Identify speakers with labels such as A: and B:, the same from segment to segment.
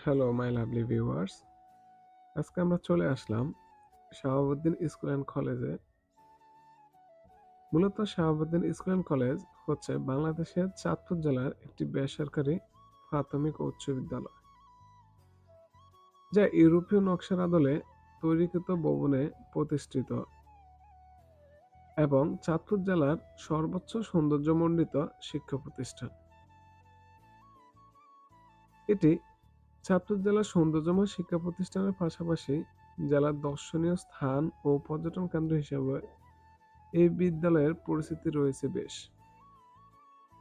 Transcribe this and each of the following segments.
A: Hello my lovely viewers আজকে আমরা চলে আসলাম শাহাবুদ্দিন স্কুল অ্যান্ড কলেজে। মূলত শাহাবুদ্দিন স্কুল অ্যান্ড কলেজ হচ্ছে বাংলাদেশের চাঁদপুর জেলার একটি বেসরকারি প্রাথমিক উচ্চ বিদ্যালয়, যা ইউরোপীয় নকশার আদলে তৈরিকৃত ভবনে প্রতিষ্ঠিত এবং চাঁদপুর জেলার সর্বোচ্চ সৌন্দর্যমণ্ডিত শিক্ষা প্রতিষ্ঠান। এটি চাঁদপুর জেলার সৌন্দর্যময় শিক্ষা প্রতিষ্ঠানের পাশাপাশি জেলার দর্শনীয় স্থান ও পর্যটন কেন্দ্র হিসেবে এই বিদ্যালয়ের পরিচিতি রয়েছে বেশ।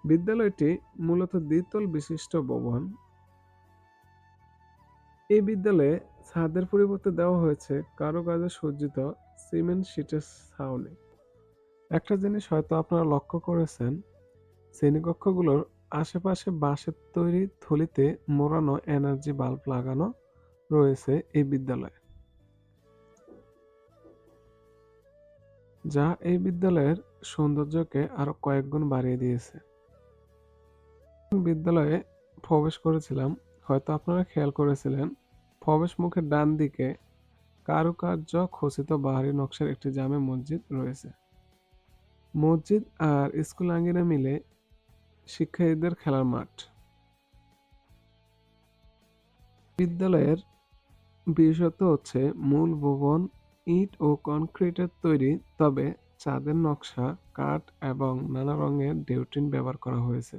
A: বিদ্যালয়টি মূলত দ্বিতল বিশিষ্ট ভবন। এই বিদ্যালয়ে ছাদের পরিবর্তে দেওয়া হয়েছে কারুকাজে সজ্জিত সিমেন্ট শীটের ছাউনি। একটা জিনিস হয়তো আপনারা লক্ষ্য করেছেন, শ্রেণীকক্ষগুলোর আশেপাশে বাঁশের তৈরি থলিতে মোড়ানো এনার্জি বাল্ব লাগানো রয়েছে এই বিদ্যালয়ে। যা এই বিদ্যালয়ের সৌন্দর্যকে আরও কয়েক গুণ বাড়িয়ে দিয়েছে। বিদ্যালয়ে প্রবেশ করেছিলাম, হয়তো আপনারা খেয়াল করেছিলেন, প্রবেশ মুখের ডান দিকে কারুকার্য খচিত বাহারি নকশার একটি জামে মসজিদ রয়েছে। মসজিদ আর স্কুল আঙ্গিনা মিলে শিক্ষার্থীদের খেলার মাঠ। বিদ্যালয়ের বিশেষত হচ্ছে মূল ভবন, ইট ও কনক্রিটের তৈরি, তবে চাঁদের নকশা, কাঠ এবং নানা রঙের ডেউটিন ব্যবহার করা হয়েছে।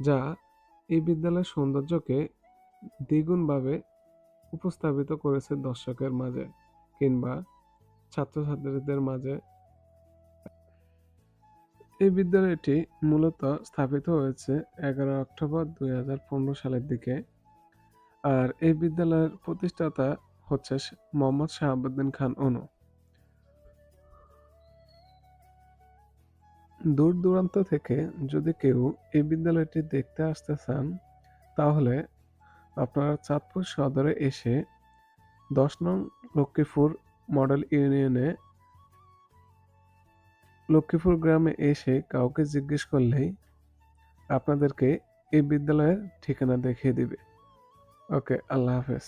A: যা এই বিদ্যালয়ের সৌন্দর্যকে দ্বিগুণভাবে উপস্থাপিত করেছে দর্শকের মাঝে কিংবা ছাত্রছাত্রীদের মাঝে এই বিদ্যালয়টি মূলত স্থাপিত হয়েছে এগারো অক্টোবর দুই হাজার পনেরো সালের দিকে। আর এই বিদ্যালয়ের প্রতিষ্ঠাতা হচ্ছে মোহাম্মদ শাহাবুদ্দিন খান অনু। দূর দূরান্ত থেকে যদি কেউ এই বিদ্যালয়টি দেখতে আসতে চান, তাহলে আপনারা চাঁদপুর সদরে এসে দশ নং লক্ষ্মীপুর মডেল ইউনিয়নে লক্ষ্মীপুর গ্রামে এসে কাউকে জিজ্ঞেস করলেই আপনাদেরকে এই বিদ্যালয়ের ঠিকানা দেখিয়ে দিবে। ওকে, আল্লাহ হাফেজ।